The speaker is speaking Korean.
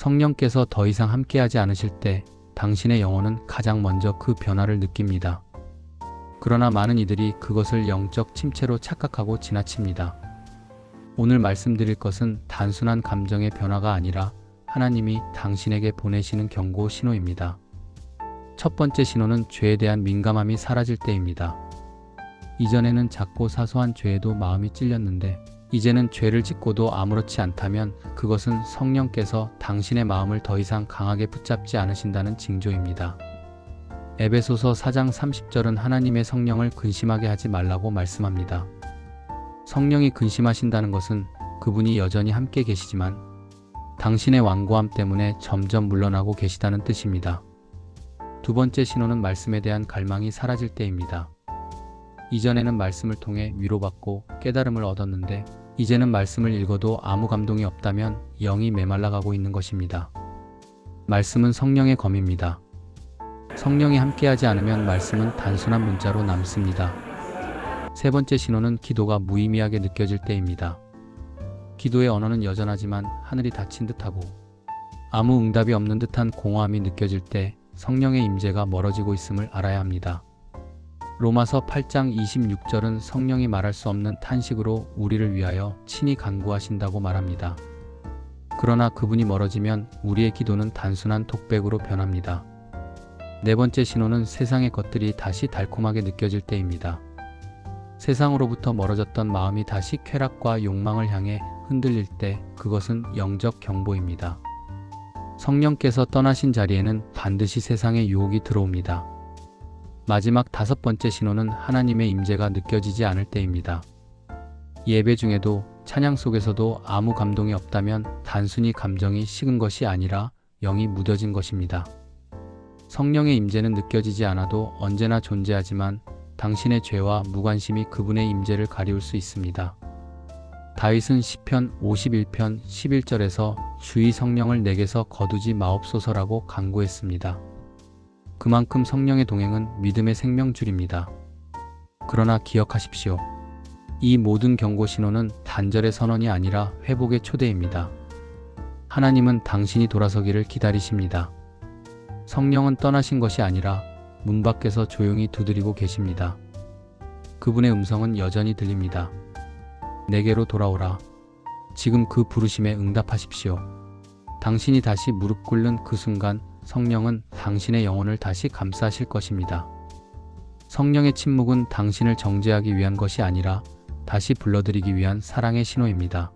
성령께서 더 이상 함께하지 않으실 때 당신의 영혼은 가장 먼저 그 변화를 느낍니다. 그러나 많은 이들이 그것을 영적 침체로 착각하고 지나칩니다. 오늘 말씀드릴 것은 단순한 감정의 변화가 아니라 하나님이 당신에게 보내시는 경고 신호입니다. 첫 번째 신호는 죄에 대한 민감함이 사라질 때입니다. 이전에는 작고 사소한 죄에도 마음이 찔렸는데 이제는 죄를 짓고도 아무렇지 않다면 그것은 성령께서 당신의 마음을 더 이상 강하게 붙잡지 않으신다는 징조입니다. 에베소서 4장 30절은 하나님의 성령을 근심하게 하지 말라고 말씀합니다. 성령이 근심하신다는 것은 그분이 여전히 함께 계시지만 당신의 완고함 때문에 점점 물러나고 계시다는 뜻입니다. 두 번째 신호는 말씀에 대한 갈망이 사라질 때입니다. 이전에는 말씀을 통해 위로받고 깨달음을 얻었는데 이제는 말씀을 읽어도 아무 감동이 없다면 영이 메말라가고 있는 것입니다. 말씀은 성령의 검입니다. 성령이 함께하지 않으면 말씀은 단순한 문자로 남습니다. 세 번째 신호는 기도가 무의미하게 느껴질 때입니다. 기도의 언어는 여전하지만 하늘이 닫힌 듯하고 아무 응답이 없는 듯한 공허함이 느껴질 때 성령의 임재가 멀어지고 있음을 알아야 합니다. 로마서 8장 26절은 성령이 말할 수 없는 탄식으로 우리를 위하여 친히 간구하신다고 말합니다. 그러나 그분이 멀어지면 우리의 기도는 단순한 독백으로 변합니다. 네 번째 신호는 세상의 것들이 다시 달콤하게 느껴질 때입니다. 세상으로부터 멀어졌던 마음이 다시 쾌락과 욕망을 향해 흔들릴 때 그것은 영적 경보입니다. 성령께서 떠나신 자리에는 반드시 세상의 유혹이 들어옵니다. 마지막 다섯 번째 신호는 하나님의 임재가 느껴지지 않을 때입니다. 예배 중에도 찬양 속에서도 아무 감동이 없다면 단순히 감정이 식은 것이 아니라 영이 무뎌진 것입니다. 성령의 임재는 느껴지지 않아도 언제나 존재하지만 당신의 죄와 무관심이 그분의 임재를 가리울 수 있습니다. 다윗은 시편 51편 11절에서 주의 성령을 내게서 거두지 마옵소서라고 간구했습니다. 그만큼 성령의 동행은 믿음의 생명줄입니다. 그러나 기억하십시오. 이 모든 경고 신호는 단절의 선언이 아니라 회복의 초대입니다. 하나님은 당신이 돌아서기를 기다리십니다. 성령은 떠나신 것이 아니라 문 밖에서 조용히 두드리고 계십니다. 그분의 음성은 여전히 들립니다. 내게로 돌아오라. 지금 그 부르심에 응답하십시오. 당신이 다시 무릎 꿇는 그 순간 성령은 당신의 영혼을 다시 감싸실 것입니다. 성령의 침묵은 당신을 정죄하기 위한 것이 아니라 다시 불러들이기 위한 사랑의 신호입니다.